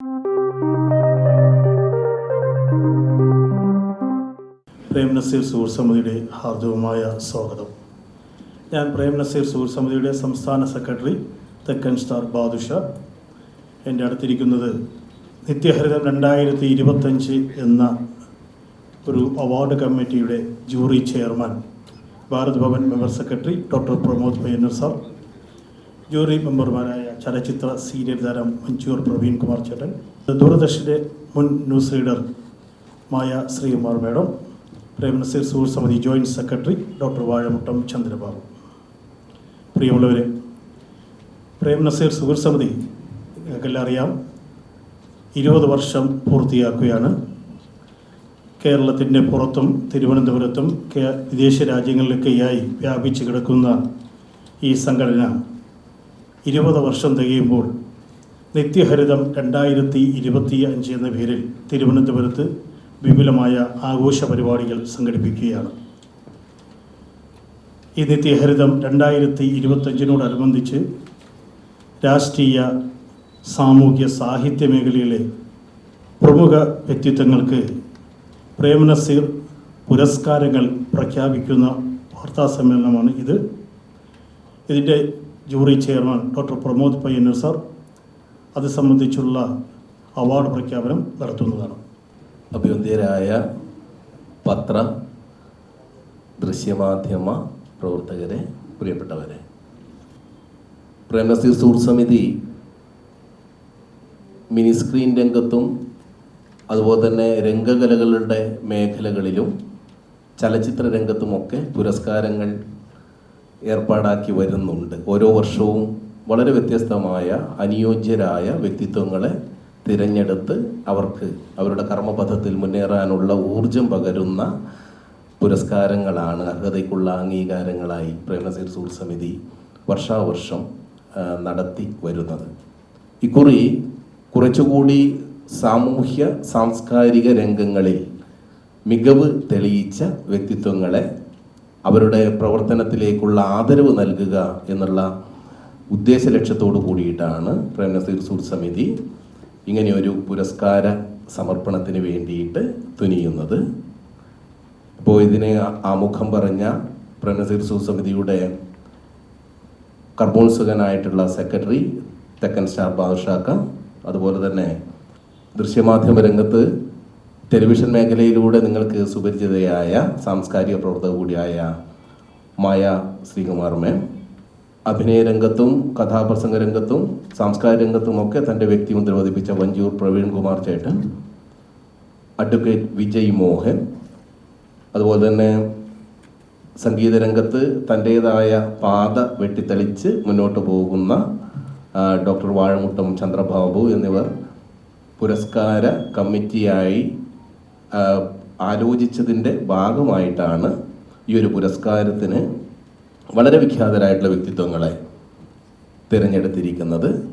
പ്രേം നസീർ സുഹൃത്ത് സമിതിയുടെ ഹാർദവുമായ സ്വാഗതം. ഞാൻ പ്രേം നസീർ സുഹൃത്ത് സമിതിയുടെ സംസ്ഥാന സെക്രട്ടറി തെക്കൻ സ്റ്റാർ ബാദുഷ. എന്റെ അടുത്തിരിക്കുന്നത് നിത്യഹരിതം രണ്ടായിരത്തി ഇരുപത്തഞ്ച് എന്ന ഒരു അവാർഡ് കമ്മിറ്റിയുടെ jury chairman Bharat Bhavan member secretary doctor Pramod Payyanur sir jury മെമ്പർമാരായ ചലച്ചിത്ര സീരിയൽ താരം മഞ്ചൂർ പ്രവീൺ കുമാർ ചേട്ടൻ. ദൂരദർശന്റെ മുൻ news reader Maya Sreekumar madam. Prem Nazir സുഹൃത്ത് സമിതി joint secretary doctor Vazhamuttam Chandrababu. പ്രിയമുള്ളവരെ പ്രേംനസീർ സുഹൃത്ത് സമിതി നിങ്ങൾക്കെല്ലാം അറിയാം ഇരുപത് വർഷം പൂർത്തിയാക്കുകയാണ്. കേരളത്തിന്റെ പുറത്തും തിരുവനന്തപുരത്തും വിദേശ രാജ്യങ്ങളിലൊക്കെയായി വ്യാപിച്ചു കിടക്കുന്ന ഈ സംഘടന ഇരുപത് വർഷം തികയുമ്പോൾ നിത്യഹരിതം രണ്ടായിരത്തി ഇരുപത്തി അഞ്ച് എന്ന പേരിൽ തിരുവനന്തപുരത്ത് വിപുലമായ ആഘോഷ പരിപാടികൾ സംഘടിപ്പിക്കുകയാണ്. ഈ നിത്യഹരിതം രണ്ടായിരത്തി ഇരുപത്തഞ്ചിനോടനുബന്ധിച്ച് രാഷ്ട്രീയ സാമൂഹ്യ സാഹിത്യ മേഖലയിലെ പ്രമുഖ വ്യക്തിത്വങ്ങൾക്ക് പ്രേമനസീർ പുരസ്കാരങ്ങൾ പ്രഖ്യാപിക്കുന്ന വാർത്താ സമ്മേളനമാണ് ഇത്. ഇതിന്റെ jury chairman doctor Pramod Payyanur sir അത് സംബന്ധിച്ചുള്ള അവാർഡ് പ്രഖ്യാപനം നടത്തുന്നതാണ്. അഭ്യന്തരായ പത്ര ദൃശ്യമാധ്യമ പ്രവർത്തകരെ പ്രിയപ്പെട്ടവരെ. പ്രേമസി സൂർ സമിതി മിനി സ്ക്രീൻ രംഗത്തും അതുപോലെ തന്നെ രംഗകലകളുടെ മേഖലകളിലും ചലച്ചിത്ര രംഗത്തുമൊക്കെ പുരസ്കാരങ്ങൾ ഏർപ്പാടാക്കി വരുന്നുണ്ട്. ഓരോ വർഷവും വളരെ വ്യത്യസ്തമായ അനുയോജ്യരായ വ്യക്തിത്വങ്ങളെ തിരഞ്ഞെടുത്ത് അവർക്ക് അവരുടെ കർമ്മപഥത്തിൽ മുന്നേറാനുള്ള ഊർജം പകരുന്ന പുരസ്കാരങ്ങളാണ് അർഹതയ്ക്കുള്ള അംഗീകാരങ്ങളായി പ്രേമനസീർ സൂർ സമിതി വർഷാവർഷം നടത്തി വരുന്നത്. ഇക്കുറി കുറച്ചുകൂടി സാമൂഹ്യ സാംസ്കാരിക രംഗങ്ങളിൽ മികവ് തെളിയിച്ച വ്യക്തിത്വങ്ങളെ അവരുടെ പ്രവർത്തനത്തിലേക്കുള്ള ആദരവ് നൽകുക എന്നുള്ള ഉദ്ദേശ ലക്ഷ്യത്തോടു കൂടിയിട്ടാണ് പ്രേമനസീർ സൂർ സമിതി ഇങ്ങനെയൊരു പുരസ്കാര സമർപ്പണത്തിന് വേണ്ടിയിട്ട് തുനിയുന്നത്. അപ്പോൾ ഇതിനെ ആമുഖം പറഞ്ഞ പ്രേമനസീർ സൂർ സമിതിയുടെ കർമ്മോത്സുകനായിട്ടുള്ള സെക്രട്ടറി തെക്കൻ സ്റ്റാർ ബാദുഷാക്ക അതുപോലെ തന്നെ ദൃശ്യമാധ്യമ രംഗത്ത് ടെലിവിഷൻ മേഖലയിലൂടെ നിങ്ങൾക്ക് സുപരിചിതയായ സാംസ്കാരിക പ്രവർത്തക കൂടിയായ മായ ശ്രീകുമാർ മേം അഭിനയ രംഗത്തും കഥാപ്രസംഗ രംഗത്തും സാംസ്കാരിക രംഗത്തും ഒക്കെ തന്റെ വ്യക്തിമുദ്ര പതിപ്പിച്ച വഞ്ചൂർ പ്രവീൺ കുമാർ ചേട്ടൻ അഡ്വക്കേറ്റ് വിജയ് മോഹൻ അതുപോലെ തന്നെ സംഗീത രംഗത്ത് തന്റേതായ പാത വെട്ടിത്തെളിച്ച് മുന്നോട്ട് പോകുന്ന ഡോക്ടർ വാഴമുട്ടം ചന്ദ്രബാബു എന്നിവർ പുരസ്കാര കമ്മിറ്റിയായി ആലോചിച്ചതിന്റെ ഭാഗമായിട്ടാണ് ഈ ഒരു പുരസ്കാരത്തിന് വളരെ വിഖ്യാതരായിട്ടുള്ള വ്യക്തിത്വങ്ങളെ തിരഞ്ഞെടുത്തിരിക്കുന്നത്.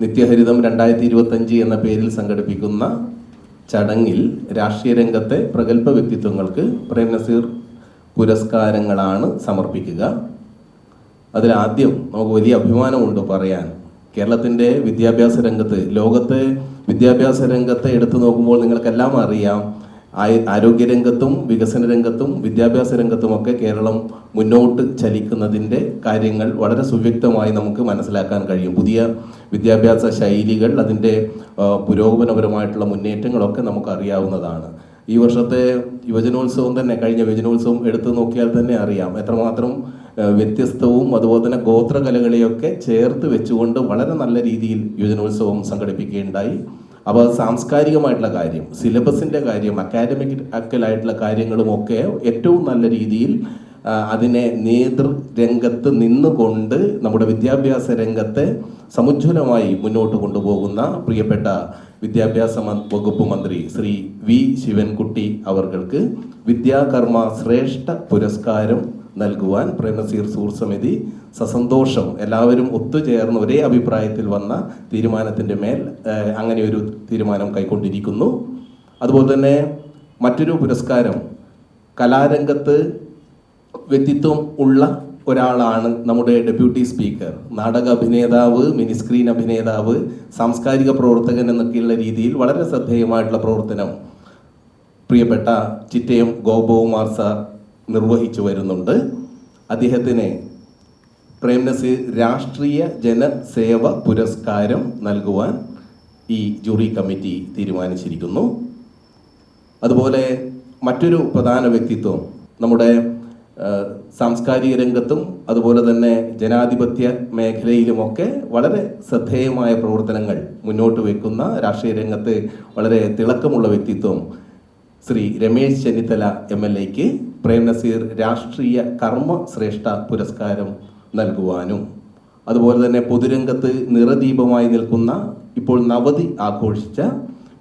നിത്യഹരിതം രണ്ടായിരത്തി ഇരുപത്തഞ്ച് എന്ന പേരിൽ സംഘടിപ്പിക്കുന്ന ചടങ്ങിൽ രാഷ്ട്രീയ രംഗത്തെ പ്രഗത്ഭ വ്യക്തിത്വങ്ങൾക്ക് പ്രേം നസീർ പുരസ്കാരങ്ങളാണ് സമർപ്പിക്കുക. അതിലാദ്യം നമുക്ക് വലിയ അഭിമാനമുണ്ട് പറയാൻ. കേരളത്തിന്റെ വിദ്യാഭ്യാസ രംഗത്ത് ലോകത്തെ വിദ്യാഭ്യാസ രംഗത്തെ എടുത്തു നോക്കുമ്പോൾ നിങ്ങൾക്കെല്ലാം അറിയാം ആരോഗ്യരംഗത്തും വികസന രംഗത്തും വിദ്യാഭ്യാസ രംഗത്തുമൊക്കെ കേരളം മുന്നോട്ട് ചലിക്കുന്നതിന്റെ കാര്യങ്ങൾ വളരെ സുവ്യക്തമായി നമുക്ക് മനസ്സിലാക്കാൻ കഴിയും. പുതിയ വിദ്യാഭ്യാസ ശൈലികൾ അതിന്റെ പുരോഗമനപരമായിട്ടുള്ള മുന്നേറ്റങ്ങളൊക്കെ നമുക്ക് അറിയാവുന്നതാണ് ഈ വർഷത്തെ യുവജനോത്സവം തന്നെ കഴിഞ്ഞ യുവജനോത്സവം എടുത്തു നോക്കിയാൽ തന്നെ അറിയാം. എത്രമാത്രം വ്യത്യസ്തവും അതുപോലെ തന്നെ ഗോത്രകലകളെയൊക്കെ ചേർത്ത് വെച്ചുകൊണ്ട് വളരെ നല്ല രീതിയിൽ യുവജനോത്സവം സംഘടിപ്പിക്കുകയുണ്ടായി. അപ്പോൾ സാംസ്കാരികമായിട്ടുള്ള കാര്യം സിലബസിന്റെ കാര്യം അക്കാഡമിക് അക്കലായിട്ടുള്ള കാര്യങ്ങളുമൊക്കെ ഏറ്റവും നല്ല രീതിയിൽ അതിനെ നേതൃ രംഗത്ത് നിന്നുകൊണ്ട് നമ്മുടെ വിദ്യാഭ്യാസ രംഗത്തെ സമുജ്വലമായി മുന്നോട്ട് കൊണ്ടുപോകുന്ന പ്രിയപ്പെട്ട വിദ്യാഭ്യാസ വകുപ്പ് മന്ത്രി ശ്രീ വി ശിവൻകുട്ടി അവർക്ക് വിദ്യാകർമ്മ ശ്രേഷ്ഠ പുരസ്കാരം നൽകുവാൻ പ്രേമസീർ സൂർ സമിതി സസന്തോഷം എല്ലാവരും ഒത്തുചേർന്ന് ഒരേ അഭിപ്രായത്തിൽ വന്ന തീരുമാനത്തിന്റെ മേൽ അങ്ങനെ ഒരു തീരുമാനം കൈക്കൊണ്ടിരിക്കുന്നു. അതുപോലെ തന്നെ മറ്റൊരു പുരസ്കാരം കലാരംഗത്ത് വ്യക്തിത്വം ഉള്ള ഒരാളാണ് നമ്മുടെ ഡെപ്യൂട്ടി സ്പീക്കർ. നാടക അഭിനേതാവ് മിനിസ്ക്രീൻ അഭിനേതാവ് സാംസ്കാരിക പ്രവർത്തകൻ എന്നൊക്കെയുള്ള രീതിയിൽ വളരെ ശ്രദ്ധേയമായിട്ടുള്ള പ്രവർത്തനം പ്രിയപ്പെട്ട ചിറ്റയം ഗോപകുമാർ സാർ നിർവഹിച്ചു വരുന്നുണ്ട്. അദ്ദേഹത്തിന് പ്രേംനസീർ രാഷ്ട്രീയ ജനസേവ പുരസ്കാരം നൽകുവാൻ ഈ ജൂറി കമ്മിറ്റി തീരുമാനിച്ചിരിക്കുന്നു. അതുപോലെ മറ്റൊരു പ്രധാന വ്യക്തിത്വം നമ്മുടെ സാംസ്കാരിക രംഗത്തും അതുപോലെ തന്നെ ജനാധിപത്യ മേഖലയിലുമൊക്കെ വളരെ ശ്രദ്ധേയമായ പ്രവർത്തനങ്ങൾ മുന്നോട്ട് വെക്കുന്ന രാഷ്ട്രീയ രംഗത്ത് വളരെ തിളക്കമുള്ള വ്യക്തിത്വം ശ്രീ രമേശ് ചെന്നിത്തല എം എൽ എക്ക് പ്രേംനസീർ രാഷ്ട്രീയ കർമ്മ ശ്രേഷ്ഠ പുരസ്കാരം നൽകുവാനും. അതുപോലെ തന്നെ പൊതുരംഗത്ത് നിറദീപമായി നിൽക്കുന്ന ഇപ്പോൾ നവതി ആഘോഷിച്ച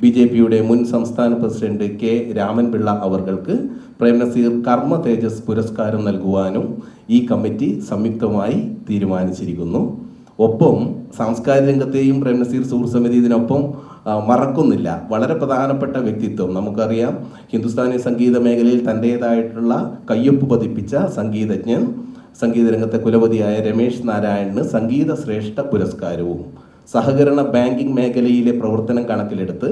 ബി ജെ പിയുടെ മുൻ സംസ്ഥാന പ്രസിഡന്റ് കെ രാമൻപിള്ള അവർക്ക് പ്രേംനസീർ കർമ്മ തേജസ് പുരസ്കാരം നൽകുവാനും ഈ കമ്മിറ്റി സംയുക്തമായി തീരുമാനിച്ചിരിക്കുന്നു. ഒപ്പം സാംസ്കാരിക രംഗത്തെയും പ്രേംനസീർ സുഹൃത്ത് സമിതി ഇതിനൊപ്പം മറക്കുന്നില്ല. വളരെ പ്രധാനപ്പെട്ട വ്യക്തിത്വം. നമുക്കറിയാം ഹിന്ദുസ്ഥാനി സംഗീത മേഖലയിൽ തന്റേതായിട്ടുള്ള കയ്യൊപ്പ് പതിപ്പിച്ച സംഗീതജ്ഞൻ സംഗീത രംഗത്തെ കുലപതിയായ രമേശ് നാരായണന് സംഗീത ശ്രേഷ്ഠ പുരസ്കാരവും. സഹകരണ ബാങ്കിംഗ് മേഖലയിലെ പ്രവർത്തനം കണക്കിലെടുത്ത്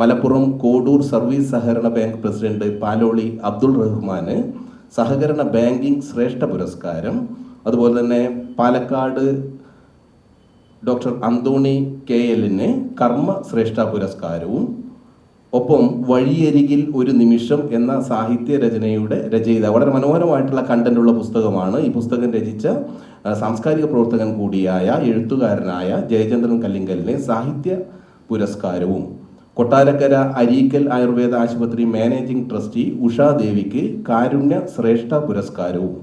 മലപ്പുറം കോഡൂർ സർവീസ് സഹകരണ ബാങ്ക് പ്രസിഡന്റ് പാലോളി അബ്ദുൾ റഹ്മാന് സഹകരണ ബാങ്കിംഗ് ശ്രേഷ്ഠ പുരസ്കാരം. അതുപോലെ തന്നെ പാലക്കാട് ഡോക്ടർ അന്തോണി കെ എല്ലിന് കർമ്മ ശ്രേഷ്ഠ പുരസ്കാരവും. ഒപ്പം വഴിയരികിൽ ഒരു നിമിഷം എന്ന സാഹിത്യ രചനയുടെ രചയിത വളരെ മനോഹരമായിട്ടുള്ള കണ്ടന്റുള്ള പുസ്തകമാണ് ഈ പുസ്തകം രചിച്ച സാംസ്കാരിക പ്രവർത്തകൻ കൂടിയായ എഴുത്തുകാരനായ ജയചന്ദ്രൻ കല്ലിങ്കലിനെ സാഹിത്യ പുരസ്കാരവും. കൊട്ടാരക്കര അരീക്കൽ ആയുർവേദ ആശുപത്രി മാനേജിംഗ് ട്രസ്റ്റി ഉഷാദേവിക്ക് കാരുണ്യ ശ്രേഷ്ഠ പുരസ്കാരവും.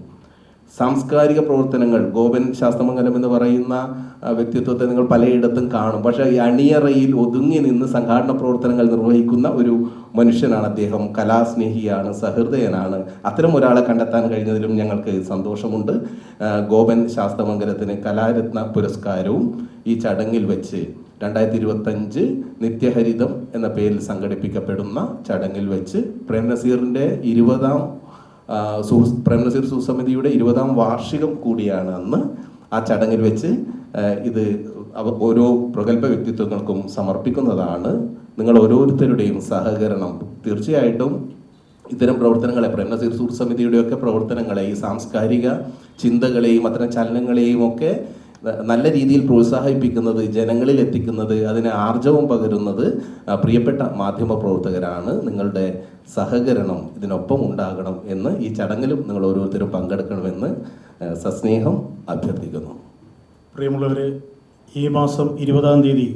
സാംസ്കാരിക പ്രവർത്തനങ്ങൾ ഗോപൻ ശാസ്ത്രമംഗലം എന്ന് പറയുന്ന വ്യക്തിത്വത്തെ നിങ്ങൾ പലയിടത്തും കാണും. പക്ഷേ ഈ അണിയറയിൽ ഒതുങ്ങി നിന്ന് സംഘാടന പ്രവർത്തനങ്ങൾ നിർവഹിക്കുന്ന ഒരു മനുഷ്യനാണ് അദ്ദേഹം. കലാസ്നേഹിയാണ് സഹൃദയനാണ്. അത്തരം ഒരാളെ കണ്ടെത്താൻ കഴിഞ്ഞതിലും ഞങ്ങൾക്ക് സന്തോഷമുണ്ട്. ഗോപൻ ശാസ്ത്രമംഗലത്തിന് കലാരത്ന പുരസ്കാരവും ഈ ചടങ്ങിൽ വെച്ച് രണ്ടായിരത്തി ഇരുപത്തഞ്ച് നിത്യഹരിതം എന്ന പേരിൽ സംഘടിപ്പിക്കപ്പെടുന്ന ചടങ്ങിൽ വെച്ച് പ്രേം നസീറിന്റെ ഇരുപതാം പ്രേംനസീർ സുസമിതിയുടെ ഇരുപതാം വാർഷികം കൂടിയാണ് അന്ന് ആ ചടങ്ങിൽ വെച്ച് ഇത് ഓരോ പ്രഗത്ഭ വ്യക്തിത്വങ്ങൾക്കും സമർപ്പിക്കുന്നതാണ്. നിങ്ങൾ ഓരോരുത്തരുടെയും സഹകരണം തീർച്ചയായിട്ടും ഇത്തരം പ്രവർത്തനങ്ങളെ പ്രേംനസീർ സുഹൃത്ത് സമിതിയുടെയൊക്കെ പ്രവർത്തനങ്ങളെ ഈ സാംസ്കാരിക ചിന്തകളെയും അത്തരം ചലനങ്ങളെയും ഒക്കെ നല്ല രീതിയിൽ പ്രോത്സാഹിപ്പിക്കുന്നത് ജനങ്ങളിൽ എത്തിക്കുന്നത് അതിന് ആർജവം പകരുന്നത് പ്രിയപ്പെട്ട മാധ്യമ പ്രവർത്തകരാണ്. നിങ്ങളുടെ സഹകരണം ഇതിനൊപ്പം ഉണ്ടാകണം എന്ന് ഈ ചടങ്ങിലും നിങ്ങൾ ഓരോരുത്തരും പങ്കെടുക്കണമെന്ന് സസ്നേഹം അഭ്യർത്ഥിക്കുന്നു. പ്രിയമുള്ളവരെ ഈ മാസം ഇരുപതാം തീയതി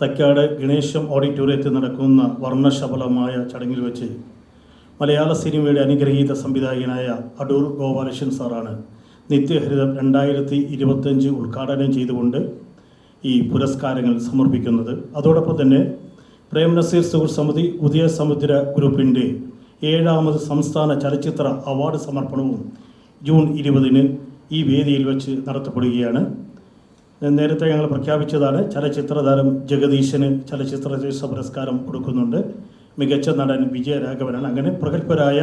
തക്കാട് ഗണേശം ഓഡിറ്റോറിയത്തിൽ നടക്കുന്ന വർണശബലമായ ചടങ്ങിൽ വെച്ച് മലയാള സിനിമയുടെ അനുഗ്രഹീത സംവിധായകനായ അടൂർ ഗോപാലകൃഷ്ണൻ സാറാണ് നിത്യഹരിതം രണ്ടായിരത്തി ഇരുപത്തഞ്ച് ഉദ്ഘാടനം ചെയ്തുകൊണ്ട് ഈ പുരസ്കാരങ്ങൾ സമർപ്പിക്കുന്നത്. അതോടൊപ്പം തന്നെ പ്രേം നസീർ സുഹൃത്ത് സമിതി ഉദയ സമുദ്ര ഗ്രൂപ്പിന്റെ ഏഴാമത് സംസ്ഥാന ചലച്ചിത്ര അവാർഡ് സമർപ്പണവും ജൂൺ ഇരുപതിന് ഈ വേദിയിൽ വെച്ച് നടത്തപ്പെടുകയാണ്. നേരത്തെ ഞങ്ങൾ പ്രഖ്യാപിച്ചതാണ് ചലച്ചിത്ര താരം ജഗദീശന് ചലച്ചിത്ര പുരസ്കാരം കൊടുക്കുന്നുണ്ട്. മികച്ച നടൻ വിജയരാഘവനാണ്. അങ്ങനെ പ്രഗത്ഭരായ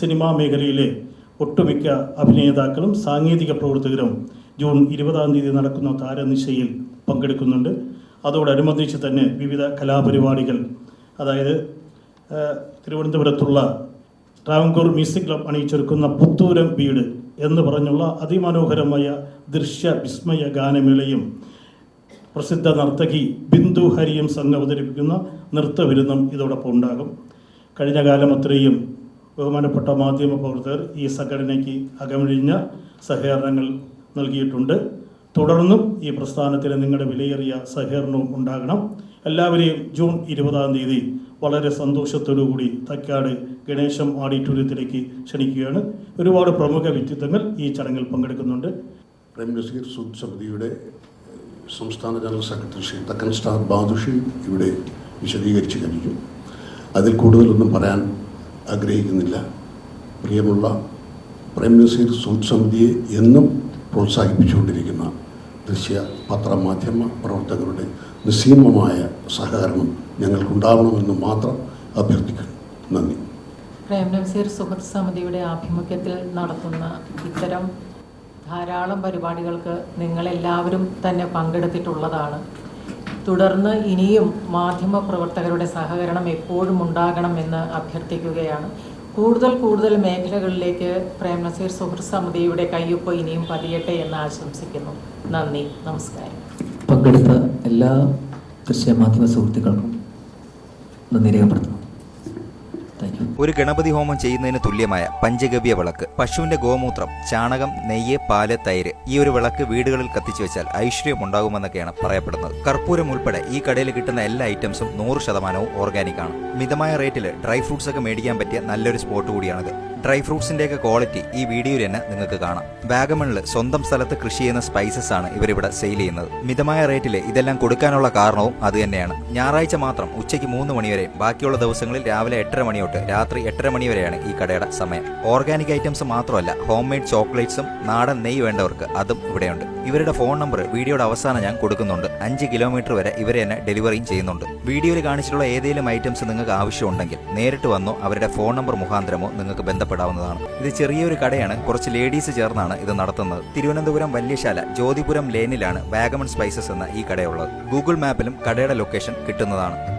സിനിമാ മേഖലയിലെ ഒട്ടുമിക്ക അഭിനേതാക്കളും സാങ്കേതിക പ്രവർത്തകരും ജൂൺ ഇരുപതാം തീയതി നടക്കുന്ന താരനിശയിൽ പങ്കെടുക്കുന്നുണ്ട്. അതോടനുബന്ധിച്ച് തന്നെ വിവിധ കലാപരിപാടികൾ അതായത് തിരുവനന്തപുരത്തുള്ള ട്രാവൻകൂർ മ്യൂസിക് ക്ലബ് അണിയിച്ചൊരുക്കുന്ന പുത്തൂരം വീട് എന്ന് പറഞ്ഞുള്ള അതിമനോഹരമായ ദൃശ്യ വിസ്മയ ഗാനമേളയും പ്രസിദ്ധ നർത്തകി ബിന്ദു ഹരിയും സംഘം അവതരിപ്പിക്കുന്ന നൃത്തവിരുന്നും ഇതോടൊപ്പം ഉണ്ടാകും. കഴിഞ്ഞ കാലം അത്രയും ബഹുമാനപ്പെട്ട മാധ്യമ പ്രവർത്തകർ ഈ സംഘടനയ്ക്ക് അകമഴിഞ്ഞ സഹകരണങ്ങൾ നൽകിയിട്ടുണ്ട്. തുടർന്നും ഈ പ്രസ്ഥാനത്തിന് നിങ്ങളുടെ വിലയേറിയ സഹകരണവും ഉണ്ടാകണം. എല്ലാവരെയും ജൂൺ ഇരുപതാം തീയതി വളരെ കൂടി തക്കാട് ഗണേശം ഓഡിറ്റോറിയത്തിലേക്ക് ക്ഷണിക്കുകയാണ്. ഒരുപാട് പ്രമുഖ വ്യക്തിത്വങ്ങൾ ഈ ചടങ്ങിൽ പങ്കെടുക്കുന്നുണ്ട്. പ്രേം നസീർ സമിതിയുടെ സംസ്ഥാന ജനറൽ സെക്രട്ടറി ശ്രീ തക്കൻ സ്റ്റാർ ബാദുഷി ഇവിടെ വിശദീകരിച്ചു കഴിഞ്ഞു. അതിൽ കൂടുതലൊന്നും പറയാൻ ആഗ്രഹിക്കുന്നില്ല. പ്രിയമുള്ള പ്രേം നസീർ സൂത് സമിതിയെ എന്നും പ്രോത്സാഹിപ്പിച്ചുകൊണ്ടിരിക്കുന്ന ദൃശ്യ പത്രമാധ്യമ പ്രവർത്തകരുടെ നിസ്സീമമായ സഹകരണം ഞങ്ങൾക്കുണ്ടാവണമെന്ന് മാത്രം അഭ്യർത്ഥിക്കുന്നു. നന്ദി. പ്രേം നസീർ സുഹൃത്ത് സമിതിയുടെ ആഭിമുഖ്യത്തിൽ നടത്തുന്ന ഇത്തരം ധാരാളം പരിപാടികൾക്ക് നിങ്ങളെല്ലാവരും തന്നെ പങ്കെടുത്തിട്ടുള്ളതാണ്. തുടർന്ന് ഇനിയും മാധ്യമപ്രവർത്തകരുടെ സഹകരണം എപ്പോഴും ഉണ്ടാകണമെന്ന് അഭ്യർത്ഥിക്കുകയാണ്. കൂടുതൽ കൂടുതൽ മേഖലകളിലേക്ക് പ്രേംനസീർ സുഹൃത്ത് സമിതിയുടെ കയ്യൊപ്പ് ഇനിയും പതിയട്ടെ എന്ന് ആശംസിക്കുന്നു. നന്ദി. നമസ്കാരം. പങ്കെടുത്ത എല്ലാ ദൃശ്യ മാധ്യമ സുഹൃത്തുക്കൾക്കും നന്ദി രേഖപ്പെടുത്തുന്നു. ഒരു ഗണപതി ഹോമം ചെയ്യുന്നതിന് തുല്യമായ പഞ്ചഗവ്യ വിളക്ക് പശുവിന്റെ ഗോമൂത്രം ചാണകം നെയ്യ് പാൽ തൈര് ഈ ഒരു വിളക്ക് വീടുകളിൽ കത്തിച്ചു വെച്ചാൽ ഐശ്വര്യം ഉണ്ടാകുമെന്നൊക്കെയാണ് പറയപ്പെടുന്നത്. കർപ്പൂരം ഉൾപ്പെടെ ഈ കടയിൽ കിട്ടുന്ന എല്ലാ ഐറ്റംസും നൂറ് ശതമാനവും ഓർഗാനിക് ആണ്. മിതമായ റേറ്റിൽ ഡ്രൈ ഫ്രൂട്ട്സ് ഒക്കെ മേടിക്കാൻ പറ്റിയ നല്ലൊരു സ്പോട്ട് കൂടിയാണിത്. ഡ്രൈ ഫ്രൂട്ട്സിന്റെയൊക്കെ ക്വാളിറ്റി ഈ വീഡിയോയിൽ തന്നെ നിങ്ങൾക്ക് കാണാം. വാഗമണിൽ സ്വന്തം സ്ഥലത്ത് കൃഷി ചെയ്യുന്ന സ്പൈസസ് ആണ് ഇവരിവിടെ സെയിൽ ചെയ്യുന്നത്. മിതമായ റേറ്റിൽ ഇതെല്ലാം കൊടുക്കാനുള്ള കാരണവും അത് തന്നെയാണ്. ഞായറാഴ്ച മാത്രം ഉച്ചയ്ക്ക് മൂന്ന് മണിവരെയും ബാക്കിയുള്ള ദിവസങ്ങളിൽ രാവിലെ എട്ടര മണി തൊട്ട് രാത്രി എട്ടര മണി വരെയാണ് ഈ കടയുടെ സമയം. ഓർഗാനിക് ഐറ്റംസ് മാത്രമല്ല ഹോം മെയ്ഡ് ചോക്ലേറ്റ്സും നാടൻ നെയ്യ് വേണ്ടവർക്ക് അതും ഇവിടെയുണ്ട്. ഇവരുടെ ഫോൺ നമ്പർ വീഡിയോയുടെ അവസാനം ഞാൻ കൊടുക്കുന്നുണ്ട്. അഞ്ച് കിലോമീറ്റർ വരെ ഇവരെ തന്നെ ഡെലിവറിയും ചെയ്യുന്നുണ്ട്. വീഡിയോയിൽ കാണിച്ചിട്ടുള്ള ഏതെങ്കിലും ഐറ്റംസ് നിങ്ങൾക്ക് ആവശ്യമുണ്ടെങ്കിൽ നേരിട്ട് വന്നോ അവരുടെ ഫോൺ നമ്പർ മുഖാന്തരമോ നിങ്ങൾക്ക് ബന്ധപ്പെടാവുന്നതാണ്. ഇത് ചെറിയൊരു കടയാണ് കുറച്ച് ലേഡീസ് ചേർന്നാണ് ഇത് നടത്തുന്നത്. തിരുവനന്തപുരം വല്യശാല ജ്യോതിപുരം ലേനിലാണ് വാഗമൺ സ്പൈസസ് എന്ന ഈ കടയുള്ളത്. ഗൂഗിൾ മാപ്പിലും കടയുടെ ലൊക്കേഷൻ കിട്ടുന്നതാണ്.